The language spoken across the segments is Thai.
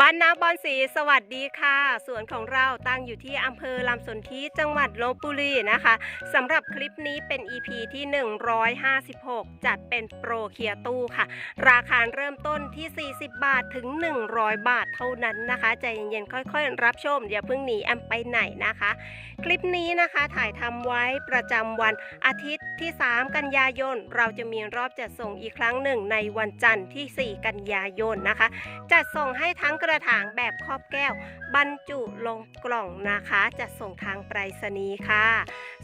บ้านนาบอนสีสวัสดีค่ะ สวนของเราตั้งอยู่ที่อำเภอลำสนธิจังหวัดลบบุรีนะคะสำหรับคลิปนี้เป็น EP ที่ 156 จัดเป็นโปรเคียตู้ค่ะ ราคาเริ่มต้นที่ 40 บาทถึง 100 บาทเท่านั้นนะคะ ใจเย็นๆ ค่อยๆ รับชมอย่าเพิ่งหนีแอมไปไหนนะคะ คลิปนี้นะคะถ่ายทำไว้ประจำวันอาทิตย์ที่ 3 กันยายน เราจะมีรอบจัดส่งอีกครั้งหนึ่งในวันจันทร์ที่ 4 กันยายนนะคะ จัดส่งให้ทั้งกระถางแบบครอบแก้ว บรรจุลงกล่องนะคะจัดส่งทางไปรษณีย์ค่ะ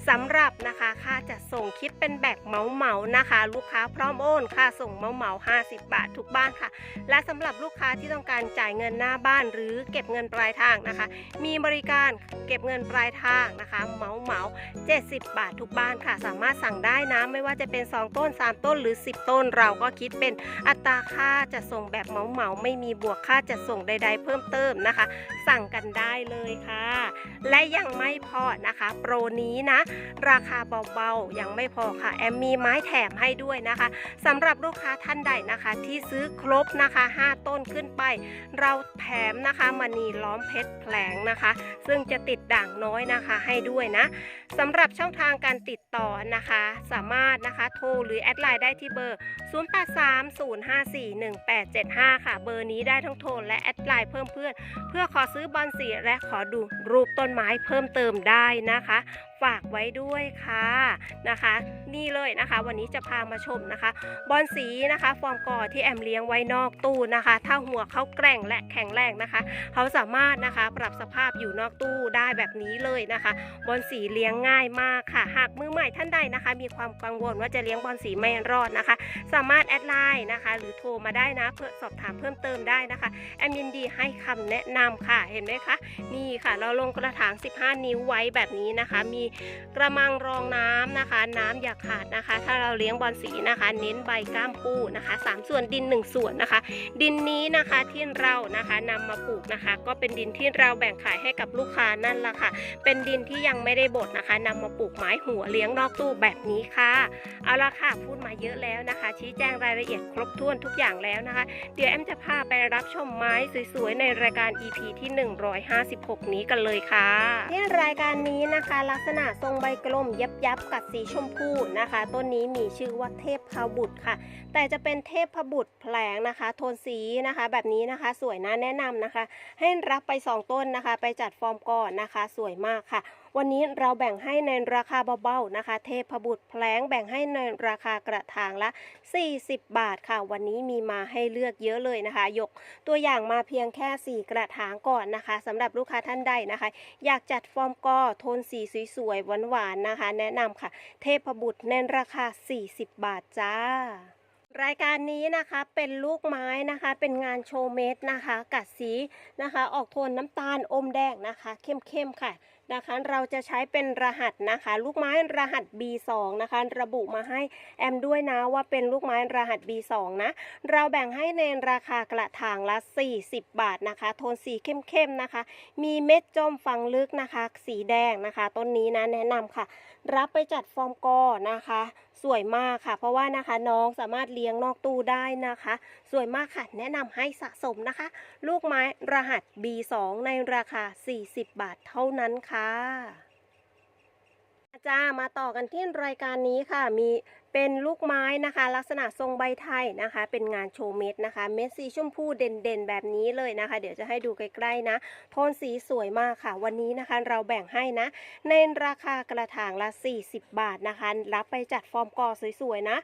สำหรับนะคะค่าจัดส่งคิดเป็นแบบเหมาเหมานะคะ ลูกค้าพร้อมโอนค่าส่งเหมาเหมา50 บาททุกบ้านค่ะ และสำหรับลูกค้าที่ต้องการจ่ายเงินหน้าบ้านหรือเก็บเงินปลายทางนะคะ มีบริการเก็บเงินปลายทางนะคะเหมาเหมา70 บาททุกบ้านค่ะ สามารถสั่งได้นะไม่ว่าจะเป็น 2 ต้น 3 ต้นหรือ 10 ต้นเราก็คิดเป็นอัตราค่าจัดส่งแบบเหมาเหมาไม่มีบวกค่าจัดส่งใด ๆ เพิ่มเติมนะคะ สั่งกันได้เลยค่ะ และยังไม่พอนะคะ โปรนี้นะ ราคาเบาๆ ยังไม่พอค่ะ แอมมีไม้แถมให้ด้วยนะคะสำหรับลูกค้าท่านใดนะคะ ที่ซื้อครบนะคะ 5 ต้นขึ้นไป เราแถมนะคะมณีล้อมเพชรแผลงนะคะ ซึ่งจะติดด่างน้อยนะคะให้ด้วยนะสำหรับช่องทางการติดต่อนะคะ สามารถนะคะโทรหรือแอดไลน์ได้ที่เบอร์0830541875 ค่ะ เบอร์นี้ได้ทั้งโทรและแอดไลน์เพิ่มเพื่อน เพื่อขอซื้อบอลสีและขอดูรูปต้นไม้เพิ่มเติมได้นะคะ ฝากไว้ด้วยค่ะนะคะ นี่เลยนะคะ วันนี้จะพามาชมนะคะ บอลสีนะคะฟอร์มกอที่แอมเลี้ยงไว้นอกตู้นะคะ ถ้าหัวเขาแกร่งและแข็งแรงนะคะเขาสามารถนะคะปรับสภาพอยู่นอกตู้ได้แบบนี้เลยนะคะบอลสีเลี้ยงง่ายมากค่ะ หากมือใหม่ท่านใดนะคะ มีความกังวลว่าจะเลี้ยงบอลสีไม่รอดนะคะ สามารถแอดไลน์นะคะ หรือโทรมาได้นะเพื่อสอบถามเพิ่มเติมได้นะคะ แอมยินดีให้คำแนะนำค่ะเห็นไหมคะนี่ค่ะ เราลงกระถาง 15 นิ้วไว้แบบนี้นะคะ มีกระมังรองน้ำนะคะ น้ำอย่าขาดนะคะ ถ้าเราเลี้ยงบอลสีนะคะ เน้นใบก้ามปูนะคะ 3 ส่วนดิน 1 ส่วนนะคะ ดินนี้นะคะที่เรานะคะนำมาปลูกนะคะ ก็เป็นดินที่เราแบ่งขายให้กับลูกค้านั่นแหละค่ะ เป็นดินที่ยังไม่ได้บดนะคะนำมาปลูกไม้หัวเลี้ยงนอกตู้แบบนี้ค่ะเอาละค่ะพูดมาเยอะแล้วนะคะ ชี้แจงรายละเอียดครบถ้วนทุกอย่างแล้วนะคะ เดี๋ยวแอมจะพาไปรับชมไม้สวยๆในรายการ EP ที่ 156 นี้กันเลยค่ะที่รายการนี้นะคะลักษณะทรงใบกลมยับยับกัดสีชมพูนะคะ ต้นนี้มีชื่อว่าเทพพบุตรค่ะ แต่จะเป็นเทพพบุตรแผลงนะคะ โทนสีนะคะ แบบนี้นะคะสวยนะแนะนำนะคะ ให้รับไป 2 ต้นนะคะ ไปจัดฟอร์มก่อนนะคะ สวยมากค่ะ วันนี้เราแบ่งให้ในราคาเบาๆนะคะ เทพบุตรแผลงแบ่งให้ในราคากระถางละ 40 บาทค่ะ วันนี้มีมาให้เลือกเยอะเลยนะคะ ยกตัวอย่างมาเพียงแค่ 4 กระถางก่อนนะคะสำหรับลูกค้าท่านใดนะคะ อยากจัดฟอร์มกอโทนสีสวยๆหวานๆนะคะ แนะนำค่ะ เทพบุตรในราคา 40 บาทจ้า รายการนี้นะคะเป็นลูกไม้นะคะ เป็นงานโชว์เม็ดนะคะ กัดสีนะคะ ออกโทนน้ำตาลอมแดงนะคะ เข้มๆค่ะนะคะ เราจะใช้เป็นรหัสนะคะ ลูกไม้รหัส B2 นะคะ ระบุมาให้แอมด้วยนะว่าเป็นลูกไม้รหัส B2 นะ เราแบ่งให้ในราคากระถางละ 40 บาทนะคะ โทนสีเข้มๆนะคะ มีเม็ดจมฝังลึกนะคะ สีแดงนะคะ ต้นนี้นะแนะนำค่ะ รับไปจัดฟอร์มกอนะคะ สวยมากค่ะ เพราะว่านะคะน้องสามารถเลี้ยงนอกตู้ได้นะคะ สวยมากค่ะ แนะนำให้สะสมนะคะ ลูกไม้รหัส B2 ในราคา 40 บาทเท่านั้นค่ะจ้ามาต่อกันที่รายการนี้ค่ะ มีเป็นลูกไม้นะคะ ลักษณะทรงใบไทยนะคะ เป็นงานโชว์เม็ดนะคะ เม็ดสีชมพูเด่นๆ แบบนี้เลยนะคะ เดี๋ยวจะให้ดูใกล้ๆนะโทนสีสวยมากค่ะ วันนี้นะคะเราแบ่งให้นะ ในราคากระถางละ 40 บาทนะคะ รับไปจัดฟอร์มกอสวยๆนะ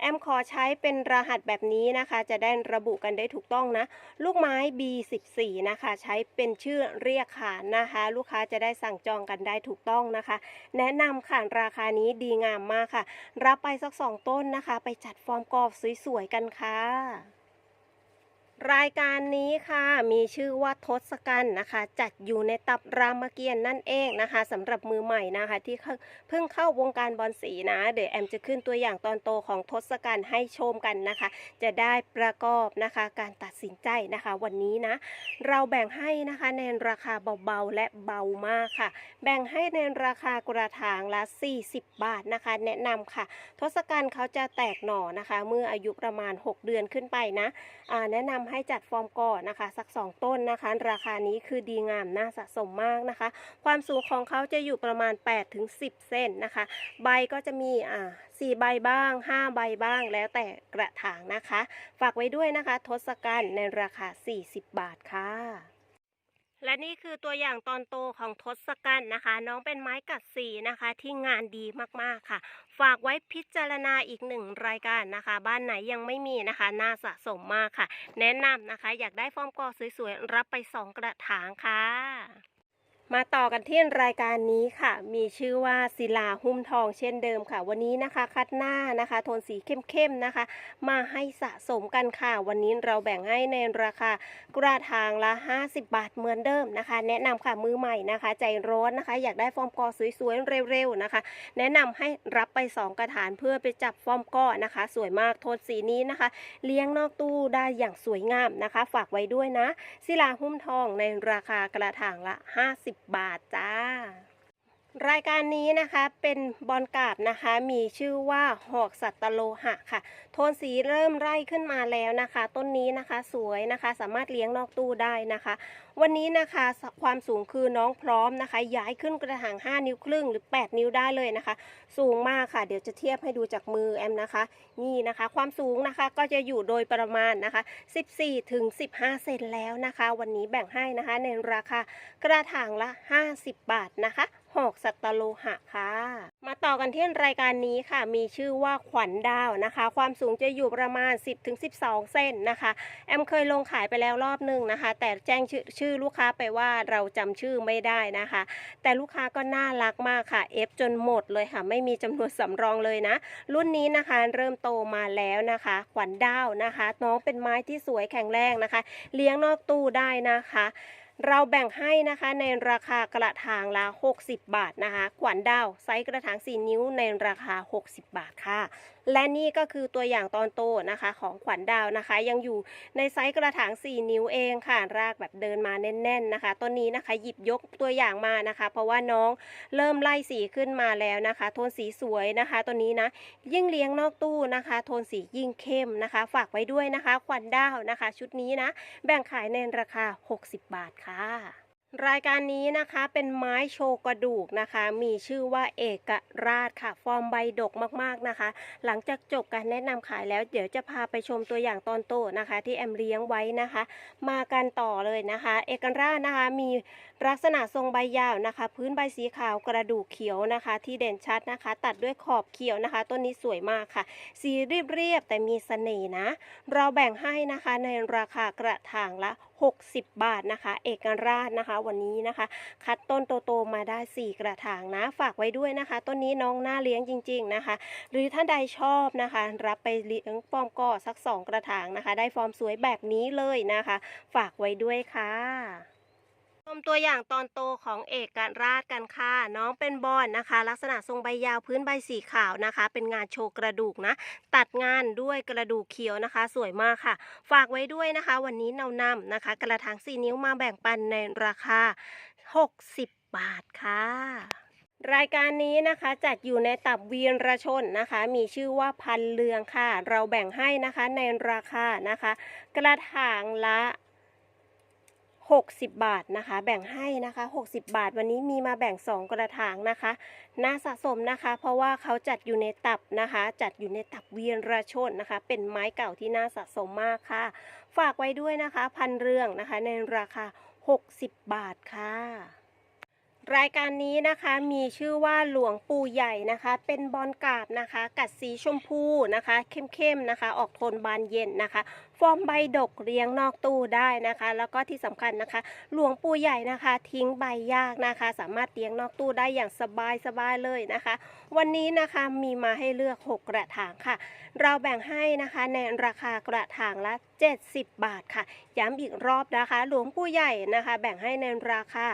แอมขอใช้เป็นรหัสแบบนี้นะคะ จะได้ระบุกันได้ถูกต้องนะ ลูกไม้ B14 นะคะ ใช้เป็นชื่อเรียกขานนะคะ ลูกค้าจะได้สั่งจองกันได้ถูกต้องนะคะ แนะนำค่ะราคานี้ดีงามมากค่ะ รับไปสักสองต้นนะคะ ไปจัดฟอร์มกรอบสวยๆกันค่ะ รายการนี้ค่ะมีชื่อว่าทศกัณฐ์นะคะ จัดอยู่ในตับรามเกียรตินั่นเองนะคะสำหรับมือใหม่นะคะ ที่เพิ่งเข้าวงการบอลสีนะเดี๋ยวแอมจะขึ้นตัวอย่างตอนโตของทศกัณฐ์ให้ชมกันนะคะ จะได้ประกอบนะคะการตัดสินใจนะคะ วันนี้นะ เราแบ่งให้นะคะในราคาเบาๆและเบามากค่ะ แบ่งให้ในราคากระถางละ 40 บาทนะคะ แนะนำค่ะ ทศกัณฐ์เขาจะแตกหน่อนะคะ เมื่ออายุประมาณ 6 เดือนขึ้นไปนะแนะนำำให้จัดฟอร์มก่อนนะคะ สัก 2 ต้นนะคะ ราคานี้คือดีงามน่าสะสมมากนะคะ ความสูงของเขาจะอยู่ประมาณ 8-10ถึงเซนนะคะ ใบก็จะมีอ่าสี่ใบบ้าง 5 ใบบ้าง แล้วแต่กระถางนะคะ ฝากไว้ด้วยนะคะ ทศกัณฐ์ในราคา 40 บาทค่ะ และนี่คือตัวอย่างตอนโตของทศกัณฐ์นะคะ น้องเป็นไม้กัดสีนะคะ ที่งานดีมากๆค่ะ ฝากไว้พิจารณาอีกหนึ่งรายการนะคะ บ้านไหนยังไม่มีนะคะ น่าสะสมมากค่ะ แนะนำนะคะ อยากได้ฟอร์มกอสวยๆ รับไป 2 กระถางค่ะ มาต่อกันที่รายการนี้ค่ะ มีชื่อว่าศิลาหุ้มทองเช่นเดิมค่ะ วันนี้นะคะ คัดหน้านะคะ โทนสีเข้มๆนะคะ มาให้สะสมกันค่ะ วันนี้เราแบ่งให้ในราคากระถางละ 50 บาทเหมือนเดิมนะคะ แนะนำค่ะมือใหม่นะคะ ใจร้อนนะคะ อยากได้ฟอร์มกอสวยๆเร็วๆนะคะ แนะนำให้รับไป 2 กระถางเพื่อไปจับฟอร์มกอนะคะ สวยมากโทนสีนี้นะคะ เลี้ยงนอกตู้ได้อย่างสวยงามนะคะ ฝากไว้ด้วยนะศิลาหุ้มทองในราคากระถางละ 50บาทจ้า รายการนี้นะคะเป็นบอลกาบนะคะ มีชื่อว่าหอกสัตตโลหะค่ะ โทนสีเริ่มไล่ขึ้นมาแล้วนะคะ ต้นนี้นะคะสวยนะคะ สามารถเลี้ยงนอกตู้ได้นะคะ วันนี้นะคะความสูงคือน้องพร้อมนะคะ ย้ายขึ้นกระถาง 5 นิ้วครึ่งหรือ 8 นิ้วได้เลยนะคะ สูงมากค่ะ เดี๋ยวจะเทียบให้ดูจากมือแอมนะคะ นี่นะคะ ความสูงนะคะก็จะอยู่โดยประมาณนะคะ 14ถึง15 เซนแล้วนะคะ วันนี้แบ่งให้นะคะในราคากระถางละ 50 บาทนะคะ หอกสัตโลหะค่ะ มาต่อกันที่รายการนี้ค่ะ มีชื่อว่าขวัญดาวนะคะ ความสูงจะอยู่ประมาณ 10-12เซนนะคะ แอมเคยลงขายไปแล้วรอบหนึ่งนะคะ แต่แจ้งชื่อชื่อลูกค้าไปว่าเราจำชื่อไม่ได้นะคะ แต่ลูกค้าก็น่ารักมากค่ะเอฟจนหมดเลยค่ะ ไม่มีจำนวนสำรองเลยนะ รุ่นนี้นะคะเริ่มโตมาแล้วนะคะ ขวัญดาวนะคะ น้องเป็นไม้ที่สวยแข็งแรงนะคะ เลี้ยงนอกตู้ได้นะคะ เราแบ่งให้นะคะในราคากระถางละ 60 บาทนะคะ ขวัญดาวไซส์กระถาง 4 นิ้วในราคา 60 บาทค่ะ และนี่ก็คือตัวอย่างตอนโตนะคะของขวัญดาวนะคะ ยังอยู่ในไซส์กระถาง 4 นิ้วเองค่ะรากแบบเดินมาแน่น ๆนะคะ ต้นนี้นะคะหยิบยกตัวอย่างมานะคะ เพราะว่าน้องเริ่มไล่สีขึ้นมาแล้วนะคะ โทนสีสวยนะคะตัวนี้นะยิ่งเลี้ยงนอกตู้นะคะ โทนสียิ่งเข้มนะคะ ฝากไว้ด้วยนะคะ ขวัญดาวนะคะ ชุดนี้นะ แบ่งขายในราคา 60 บาทค่ะ รายการนี้นะคะเป็นไม้โชว์กระดูกนะคะ มีชื่อว่าเอกราชค่ะ ฟอร์มใบดกมากๆนะคะ หลังจากจบการแนะนำขายแล้ว เดี๋ยวจะพาไปชมตัวอย่างตอนโตนะคะ ที่แอมเลี้ยงไว้นะคะ มากันต่อเลยนะคะ เอกราชนะคะมี ลักษณะทรงใบยาวนะคะ พื้นใบสีขาวกระดูกเขียวนะคะ ที่เด่นชัดนะคะ ตัดด้วยขอบเขียวนะคะ ต้นนี้สวยมากค่ะ สีเรียบๆแต่มีเสน่ห์นะ เราแบ่งให้นะคะในราคากระถางละ 60 บาทนะคะ เอกราชนะคะ วันนี้นะคะ คัดต้นโตๆมาได้ 4 กระถางนะ ฝากไว้ด้วยนะคะ ต้นนี้น้องน่าเลี้ยงจริง ๆนะคะ หรือถ้านใดชอบนะคะ รับไปเลี้ยงฟอร์มก่อสัก 2 กระถางนะคะ ได้ฟอร์มสวยแบบนี้เลยนะคะ ฝากไว้ด้วยค่ะ ชมตัวอย่างตอนโตของเอกราชกันค่ะ น้องเป็นบอนนะคะ ลักษณะทรงใบยาวพื้นใบสีขาวนะคะ เป็นงานโชว์กระดูกนะ ตัดงานด้วยกระดูกเขียวนะคะ สวยมากค่ะ ฝากไว้ด้วยนะคะ วันนี้เนานำนะคะ กระถาง4นิ้วมาแบ่งปันในราคา 60 บาทค่ะรายการนี้นะคะจัดอยู่ในตับเวียนรชนนะคะ มีชื่อว่าพันเรืองค่ะ เราแบ่งให้นะคะในราคานะคะ กระถางละ 60 บาทนะคะ แบ่งให้นะคะ 60 บาท วันนี้มีมาแบ่ง 2 กระถางนะคะน่าสะสมนะคะ เพราะว่าเขาจัดอยู่ในตับนะคะ จัดอยู่ในตับเวียนราชนนะคะ เป็นไม้เก่าที่น่าสะสมมากค่ะ ฝากไว้ด้วยนะคะ พันเรื่องนะคะ ในราคา 60 บาทค่ะรายการนี้นะคะมีชื่อว่าหลวงปู่ใหญ่นะคะ เป็นบอลกาบนะคะ กัดสีชมพูนะคะ เข้มๆนะคะ ออกโทนบานเย็นนะคะ ฟอร์มใบดกเรียงนอกตู้ได้นะคะ แล้วก็ที่สำคัญนะคะ หลวงปู่ใหญ่นะคะ ทิ้งใบยากนะคะ สามารถเลี้ยงนอกตู้ได้อย่างสบายๆเลยนะคะ วันนี้นะคะมีมาให้เลือก 6 กระถางค่ะ เราแบ่งให้นะคะในราคากระถางละ 70 บาทค่ะ ย้ำอีกรอบนะคะ หลวงปู่ใหญ่นะคะ แบ่งให้ในราคา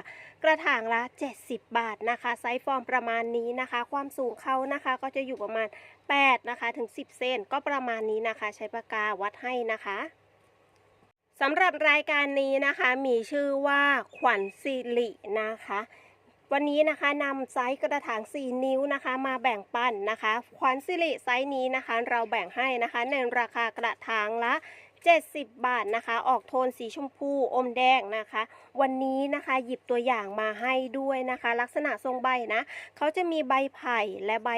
กระถางละ 70 บาทนะคะ ไซส์ฟอร์มประมาณนี้นะคะ ความสูงเขานะคะก็จะอยู่ประมาณ 8นะคะถึง 10 เซนก็ประมาณนี้นะคะ ใช้ปากกาวัดให้นะคะสำหรับรายการนี้นะคะมีชื่อว่าขวัญสิรินะคะ วันนี้นะคะนำไซส์กระถาง 4 นิ้วนะคะ มาแบ่งปันนะคะ ขวัญสิริไซส์นี้นะคะ เราแบ่งให้นะคะในราคากระถางละ70 บาทนะคะ ออกโทนสีชมพูอมแดงนะคะ วันนี้นะคะหยิบตัวอย่างมาให้ด้วยนะคะ ลักษณะทรงใบนะ เขาจะมีใบไผ่และใบ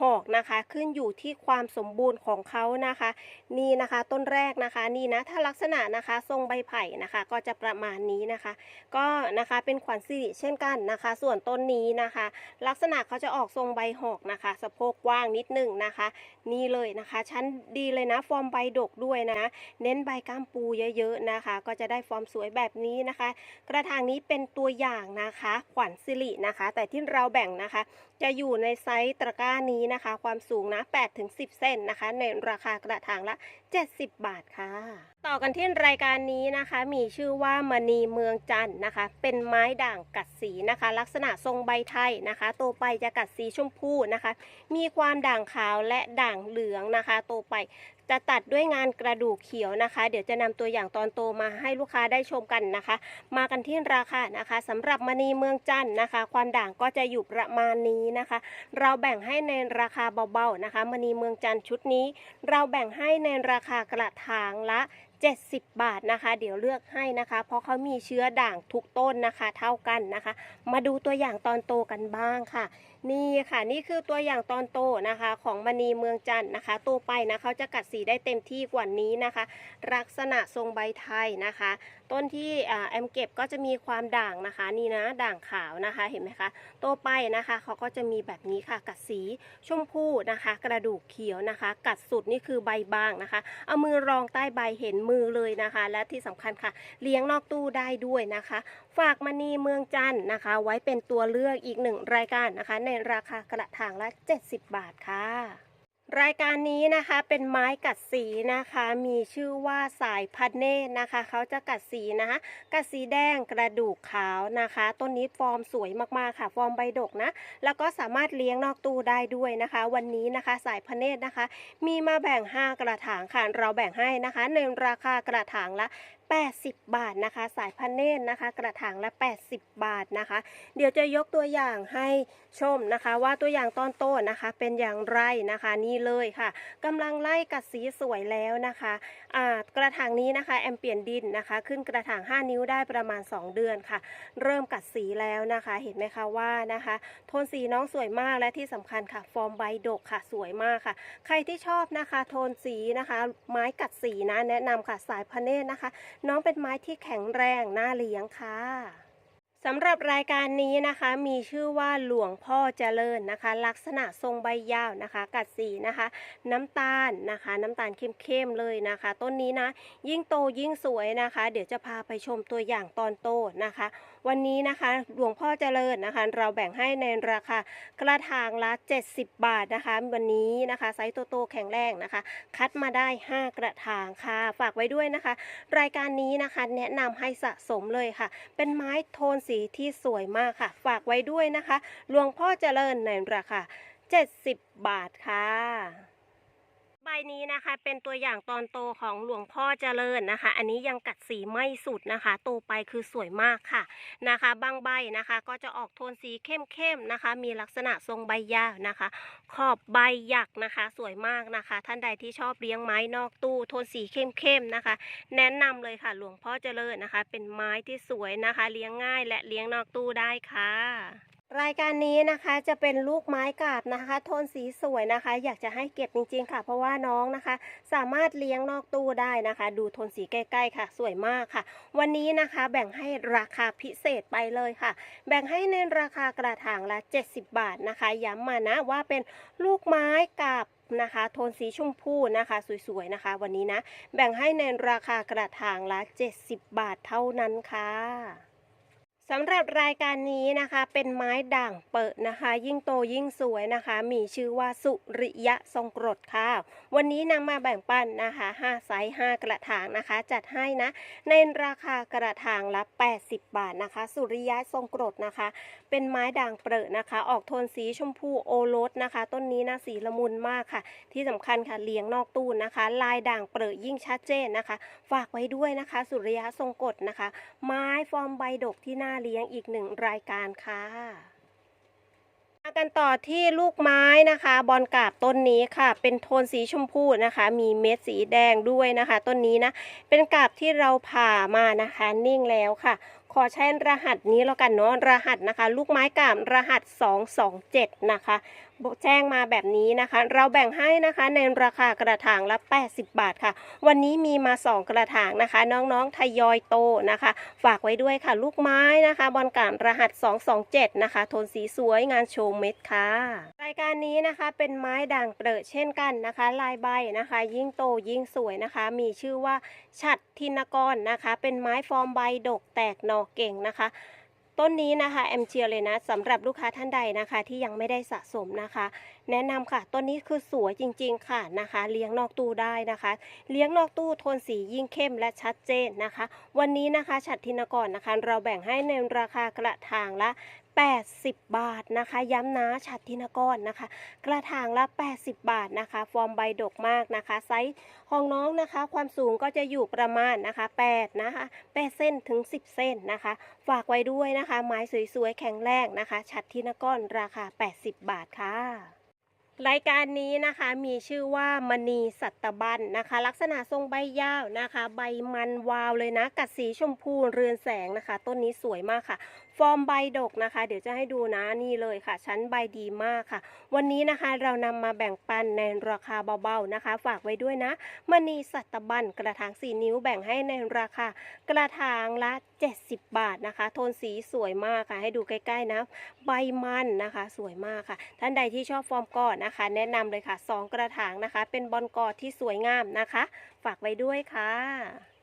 หอกนะคะ ขึ้นอยู่ที่ความสมบูรณ์ของเขานะคะ นี่นะคะต้นแรกนะคะนี่นะถ้าลักษณะนะคะทรงใบไผ่นะคะ ก็จะประมาณนี้นะคะ ก็นะคะเป็นขวัญสิริเช่นกันนะคะ ส่วนต้นนี้นะคะ ลักษณะเขาจะออกทรงใบหอกนะคะ สะโพกกว้างนิดนึงนะคะ นี่เลยนะคะ ชั้นดีเลยนะฟอร์มใบดกด้วยนะ เน้นใบก้ามปูเยอะๆนะคะ ก็จะได้ฟอร์มสวยแบบนี้นะคะ กระถางนี้เป็นตัวอย่างนะคะ ขวัญสิรินะคะ แต่ที่เราแบ่งนะคะ จะอยู่ในไซส์ตะกร้านี้นะคะ ความสูงนะ8ถึง10 เซนนะคะ ในราคากระถางละ 70 บาทค่ะ ต่อกันที่รายการนี้นะคะ มีชื่อว่ามณีเมืองจันนะคะ เป็นไม้ด่างกัดสีนะคะ ลักษณะทรงใบไทยนะคะ ตัวไปจะกัดสีชมพูนะคะ มีความด่างขาวและด่างเหลืองนะคะ ตัวไป จะตัดด้วยงานกระดูกเขียวนะคะ เดี๋ยวจะนำตัวอย่างตอนโตมาให้ลูกค้าได้ชมกันนะคะ มากันที่ราคานะคะสำหรับมณีเมืองจันทร์นะคะ ความด่างก็จะอยู่ประมาณนี้นะคะ เราแบ่งให้ในราคาเบาๆนะคะมณีเมืองจันทร์ชุดนี้ เราแบ่งให้ในราคากระถางละ70 บาทนะคะ เดี๋ยวเลือกให้นะคะ เพราะเขามีเชื้อด่างทุกต้นนะคะ เท่ากันนะคะ มาดูตัวอย่างตอนโตกันบ้างค่ะ นี่ค่ะนี่คือตัวอย่างตอนโตนะคะ ของมณีเมืองจันทร์นะคะโตไปนะเขาจะกัดสีได้เต็มที่กว่านี้นะคะ ลักษณะทรงใบไทยนะคะต้นที่แอมเก็บก็จะมีความด่างนะคะ นี่นะด่างขาวนะคะเห็นไหมคะโตไปนะคะเขาก็จะมีแบบนี้ค่ะ กัดสีชมพูนะคะ กระดูกเขียวนะคะ กัดสุดนี่คือใบบางนะคะ เอามือรองใต้ใบเห็นมือเลยนะคะ และที่สำคัญค่ะ เลี้ยงนอกตู้ได้ด้วยนะคะ ฝากมณีเมืองจันนะคะ ไว้เป็นตัวเลือกอีกหนึ่งรายการนะคะ ในราคากระถางละ 70 บาทค่ะ รายการนี้นะคะเป็นไม้กัดสีนะคะ มีชื่อว่าสายพันเนตนะคะเขาจะกัดสีนะคะกัดสีแดงกระดูกขาวนะคะ ต้นนี้ฟอร์มสวยมากๆค่ะ ฟอร์มใบดกนะ แล้วก็สามารถเลี้ยงนอกตู้ได้ด้วยนะคะ วันนี้นะคะสายพันเนตนะคะ มีมาแบ่ง 5 กระถางค่ะเราแบ่งให้นะคะในราคากระถางละ 80 บาทนะคะ สายพันเนตรนะคะ กระถางละ 80 บาทนะคะ เดี๋ยวจะยกตัวอย่างให้ชมนะคะ ว่าตัวอย่างตอนโตนะคะเป็นอย่างไรนะคะนี่เลยค่ะกำลังไล่กัดสีสวยแล้วนะคะอ่ากระถางนี้นะคะแอมเปลี่ยนดินนะคะ ขึ้นกระถาง 5 นิ้วได้ประมาณ 2 เดือนค่ะ เริ่มกัดสีแล้วนะคะ เห็นไหมคะว่านะคะ โทนสีน้องสวยมากและที่สำคัญค่ะ ฟอร์มใบดกค่ะสวยมากค่ะ ใครที่ชอบนะคะ โทนสีนะคะ ไม้กัดสีนะแนะนำค่ะสายพะเนตรนะคะน้องเป็นไม้ที่แข็งแรงน่าเลี้ยงค่ะสำหรับรายการนี้นะคะมีชื่อว่าหลวงพ่อเจริญนะคะ ลักษณะทรงใบยาวนะคะ กัดสีนะคะ น้ำตาลนะคะ น้ำตาลเข้มๆเลยนะคะ ต้นนี้นะ ยิ่งโตยิ่งสวยนะคะ เดี๋ยวจะพาไปชมตัวอย่างตอนโตนะคะวันนี้นะคะหลวงพ่อเจริญนะคะ เราแบ่งให้ในราคากระถางละ 70 บาทนะคะ วันนี้นะคะไซส์โตๆแข็งแรงนะคะ คัดมาได้ 5 กระถางค่ะ ฝากไว้ด้วยนะคะ รายการนี้นะคะแนะนำให้สะสมเลยค่ะ เป็นไม้โทนสีที่สวยมากค่ะ ฝากไว้ด้วยนะคะหลวงพ่อเจริญในราคา70 บาทค่ะ ใบนี้นะคะ เป็นตัวอย่างตอนโตของหลวงพ่อเจริญนะคะ อันนี้ยังกัดสีไม่สุดนะคะ โตไปคือสวยมากค่ะนะคะ บางใบนะคะก็จะออกโทนสีเข้มๆนะคะ มีลักษณะทรงใบยาวนะคะ ขอบใบหยักนะคะ สวยมากนะคะ ท่านใดที่ชอบเลี้ยงไม้นอกตู้โทนสีเข้มๆนะคะ แนะนำเลยค่ะหลวงพ่อเจริญนะคะ เป็นไม้ที่สวยนะคะ เลี้ยงง่ายและเลี้ยงนอกตู้ได้ค่ะ รายการนี้นะคะจะเป็นลูกไม้กาบนะคะ โทนสีสวยนะคะ อยากจะให้เก็บจริงๆค่ะ เพราะว่าน้องนะคะ สามารถเลี้ยงนอกตู้ได้นะคะ ดูโทนสีใกล้ๆค่ะ สวยมากค่ะ วันนี้นะคะแบ่งให้ราคาพิเศษไปเลยค่ะ แบ่งให้ในราคากระถางละ 70 บาทนะคะ ย้ำมานะว่าเป็นลูกไม้กาบนะคะ โทนสีชมพูนะคะ สวยๆนะคะ วันนี้นะ แบ่งให้ในราคากระถางละ 70 บาทเท่านั้นค่ะ สำหรับรายการนี้นะคะเป็นไม้ด่างเปิดนะคะ ยิ่งโตยิ่งสวยนะคะ มีชื่อว่าสุริยะทรงกรดค่ะ วันนี้นำมาแบ่งปันนะคะ5ไซส์5กระถางนะคะ จัดให้นะ ในราคากระถางละ 80 บาทนะคะ สุริยะทรงกรดนะคะ เป็นไม้ด่างเปิดนะคะ ออกโทนสีชมพูโอรสนะคะ ต้นนี้นะสีละมุนมากค่ะ ที่สำคัญค่ะเลี้ยงนอกตู้นะคะ ลายด่างเปิดยิ่งชัดเจนนะคะ ฝากไว้ด้วยนะคะ สุริยะทรงกรดนะคะ ไม้ฟอร์มใบดกที่น่าเลี้ยงอีกหนึ่งรายการค่ะมากันต่อที่ลูกไม้นะคะ บอลกาบต้นนี้ค่ะ เป็นโทนสีชมพูนะคะ มีเม็ดสีแดงด้วยนะคะ ต้นนี้นะ เป็นกาบที่เราผ่ามานะคะ นิ่งแล้วค่ะ ขอใช้รหัสนี้แล้วกันเนาะรหัสนะคะ ลูกไม้กาบรหัส 227 นะคะ แจ้งมาแบบนี้นะคะ เราแบ่งให้นะคะในราคากระถางละ 80 บาทค่ะ วันนี้มีมา 2 กระถางนะคะ น้องๆทยอยโตนะคะ ฝากไว้ด้วยค่ะ ลูกไม้นะคะบอลกาบรหัส 227 นะคะ โทนสีสวยงานโชว์เม็ดค่ะ รายการนี้นะคะเป็นไม้ด่างเปรอะเช่นกันนะคะ ลายใบนะคะ ยิ่งโตยิ่งสวยนะคะ มีชื่อว่าฉัดทินกรนะคะ เป็นไม้ฟอร์มใบดกแตกหน่อเก่งนะคะ ต้นนี้นะคะแอมเชียร์เลยนะสำหรับลูกค้าท่านใดนะคะที่ยังไม่ได้สะสมนะคะ แนะนำค่ะต้นนี้คือสวยจริง ๆ ค่ะนะคะ เลี้ยงนอกตู้ได้นะคะ เลี้ยงนอกตู้โทนสียิ่งเข้มและชัดเจนนะคะ วันนี้นะคะฉัดทินกรนะคะ เราแบ่งให้ในราคากระถางละ80 บาทนะคะ ย้ำนะฉัดทินกรนะคะ กระถางละ 80 บาทนะคะ ฟอร์มใบดกมากนะคะ ไซส์ของน้องนะคะ ความสูงก็จะอยู่ประมาณนะคะ8นะคะ8เส้นถึง 10 เส้นนะคะ ฝากไว้ด้วยนะคะ ไม้สวยๆ แข็งแรงนะคะ ฉัดทินกรราคา 80 บาทค่ะ รายการนี้นะคะมีชื่อว่ามณีสัตบันนะคะ ลักษณะทรงใบยาวนะคะ ใบมันวาวเลยนะกัดสีชมพูเรือนแสงนะคะ ต้นนี้สวยมากค่ะ ฟอร์มใบดกนะคะ เดี๋ยวจะให้ดูนะนี่เลยค่ะ ชั้นใบดีมากค่ะ วันนี้นะคะเรานำมาแบ่งปันในราคาเบาๆนะคะ ฝากไว้ด้วยนะมณีสัตบันกระถางสีนิ้วแบ่งให้ในราคากระถางละ 70 บาทนะคะ โทนสีสวยมากค่ะ ให้ดูใกล้ๆนะ ใบมันนะคะ สวยมากค่ะ ท่านใดที่ชอบฟอร์มกอดนะคะ แนะนำเลยค่ะ 2 กระถางนะคะ เป็นบอลกอดที่สวยงามนะคะ ฝากไว้ด้วยค่ะ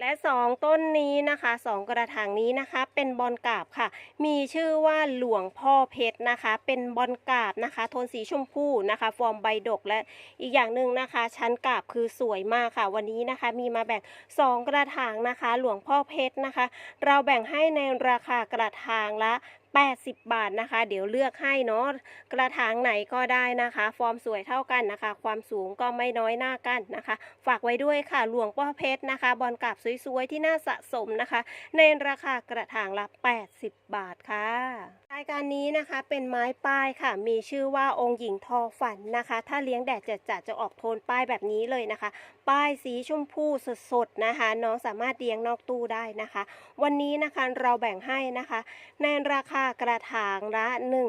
และ 2 ต้นนี้นะคะ 2 กระถางนี้นะคะ เป็นบอลกาบค่ะ มีชื่อว่าหลวงพ่อเพชรนะคะ เป็นบอลกาบนะคะ โทนสีชมพูนะคะ ฟอร์มใบดกและอีกอย่างหนึ่งนะคะ ชั้นกาบคือสวยมากค่ะ วันนี้นะคะ มีมาแบ่ง 2 กระถางนะคะ หลวงพ่อเพชรนะคะ เราแบ่งให้ในราคากระถางละ 80 บาทนะคะ เดี๋ยวเลือกให้เนาะกระถางไหนก็ได้นะคะ ฟอร์มสวยเท่ากันนะคะ ความสูงก็ไม่น้อยหน้ากันนะคะ ฝากไว้ด้วยค่ะหลวงพ่อเพชรนะคะ บอลกาบสวยๆที่น่าสะสมนะคะ ในราคากระถางละ 80 บาทค่ะ รายการนี้นะคะเป็นไม้ป้ายค่ะ มีชื่อว่าองค์หญิงทอฝันนะคะ ถ้าเลี้ยงแดดจัดๆจะออกโทนป้ายแบบนี้เลยนะคะ ป้ายสีชมพูสดๆนะคะ น้องสามารถเลี้ยงนอกตู้ได้นะคะ วันนี้นะคะเราแบ่งให้นะคะ ในราคากระถางละ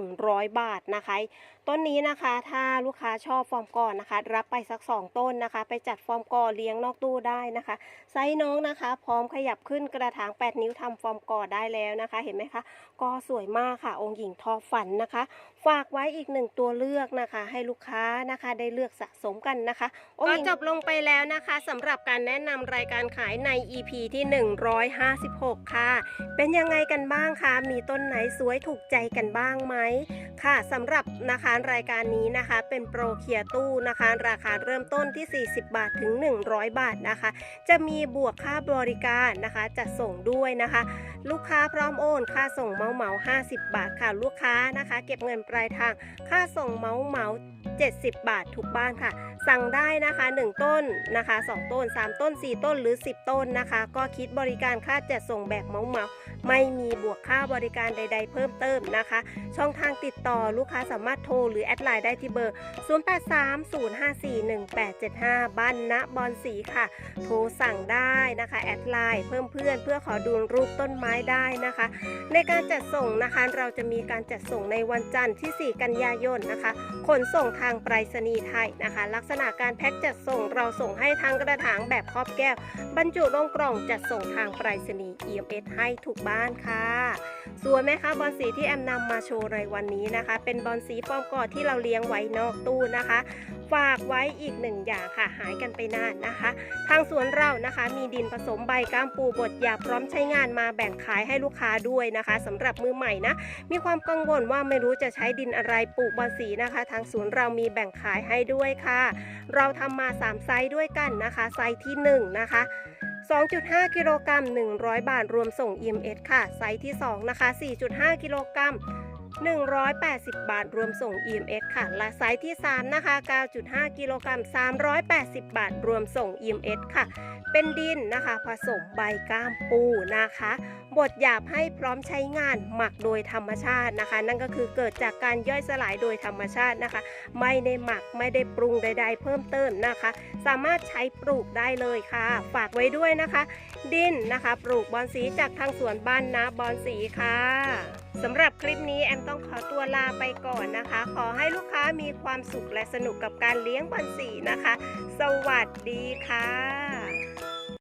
100 บาทนะคะ ต้นนี้นะคะถ้าลูกค้าชอบฟอร์มก่อนนะคะ รับไปสัก 2 ต้นนะคะ ไปจัดฟอร์มก่อเลี้ยงนอกตู้ได้นะคะ ไซส์น้องนะคะ พร้อมขยับขึ้นกระถาง 8 นิ้วทำฟอร์มก่อได้แล้วนะคะ เห็นไหมคะ ก็สวยมากค่ะองค์หญิงทอฝันนะคะ ฝากไว้อีกหนึ่งตัวเลือกนะคะ ให้ลูกค้านะคะได้เลือกสะสมกันนะคะก็จบลงไปแล้วนะคะสำหรับการแนะนำรายการขายใน EP ที่ 156 ค่ะ เป็นยังไงกันบ้างคะมีต้นไหนสวยถูกใจกันบ้างไหมค่ะสำหรับนะคะรายการนี้นะคะ เป็นโปรเคียร์ตู้นะคะ ราคาเริ่มต้นที่ 40 บาทถึง 100 บาทนะคะ จะมีบวกค่าบริการนะคะจัดส่งด้วยนะคะ ลูกค้าพร้อมโอนค่าส่งเมาเมา50 บาทค่ะลูกค้านะคะ เก็บเงินปปลายทาง ค่าส่งเมาเมา 70 บาททุกบ้านค่ะ สั่งได้นะคะ 1 ต้นนะคะ 2 ต้น 3 ต้น 4 ต้นหรือ 10 ต้นนะคะ ก็คิดบริการค่าจัดส่งแบบเมาเมาไม่มีบวกค่าบริการใด ๆ เพิ่มเติมนะคะ ช่องทางติดต่อลูกค้าสามารถโทรหรือแอดไลน์ได้ที่เบอร์ 0830541875 บ้านณบอนสีค่ะ โทรสั่งได้นะคะ แอดไลน์เพิ่มเพื่อนเพื่อขอดูรูปต้นไม้ได้นะคะ ในการจัดส่งนะคะเราจะมีการจัดส่งในวันจันทร์ที่ 4 กันยายนนะคะ ขนส่งทางไปรษณีย์ไทยนะคะ ลักษณะการแพ็คจัดส่งเราส่งให้ทางกระถางแบบครอบแก้ว บรรจุลงกล่องจัดส่งทางไปรษณีย์ EMS ให้ถูกบ้านค่ะสวยไหมคะบอลสีที่แอมนำมาโชว์ในวันนี้นะคะ เป็นบอลสีฟอร์มกอดที่เราเลี้ยงไว้นอกตู้นะคะ ฝากไว้อีกหนึ่งอย่างค่ะ หายกันไปนานนะคะ ทางสวนเรานะคะ มีดินผสมใบก้ามปูบดหยาพร้อมใช้งานมาแบ่งขายให้ลูกค้าด้วยนะคะสำหรับมือใหม่นะมีความกังวลว่าไม่รู้จะใช้ดินอะไรปลูกบอนสีนะคะ ทางสวนเรามีแบ่งขายให้ด้วยค่ะ เราทำมา 3 ไซส์ด้วยกันนะคะ ไซส์ที่ 1 นะคะ2.5 กิโลกรัม 100 บาท รวมส่ง EMS ค่ะ ไซส์ที่ 2 นะคะ 4.5 กิโลกรัม 180 บาท รวมส่ง EMS ค่ะและไซส์ที่ 3 นะคะ 9.5 กิโลกรัม380 บาท รวมส่ง EMS ค่ะ เป็นดินนะคะ ผสมใบก้ามปูนะคะ บดหยาบให้พร้อมใช้งานหมักโดยธรรมชาตินะคะ นั่นก็คือเกิดจากการย่อยสลายโดยธรรมชาตินะคะ ไม่ได้หมักไม่ได้ปรุงใด ๆ เพิ่มเติมนะคะ สามารถใช้ปลูกได้เลยค่ะ ฝากไว้ด้วยนะคะ ดินนะคะ ปลูกบอนสีจากทางสวนบ้านนะบอนสีค่ะสำหรับคลิปนี้แอมต้องขอตัวลาไปก่อนนะคะ ขอให้ลูกค้ามีความสุขและสนุกกับการเลี้ยงบอนสีนะคะ สวัสดีค่ะ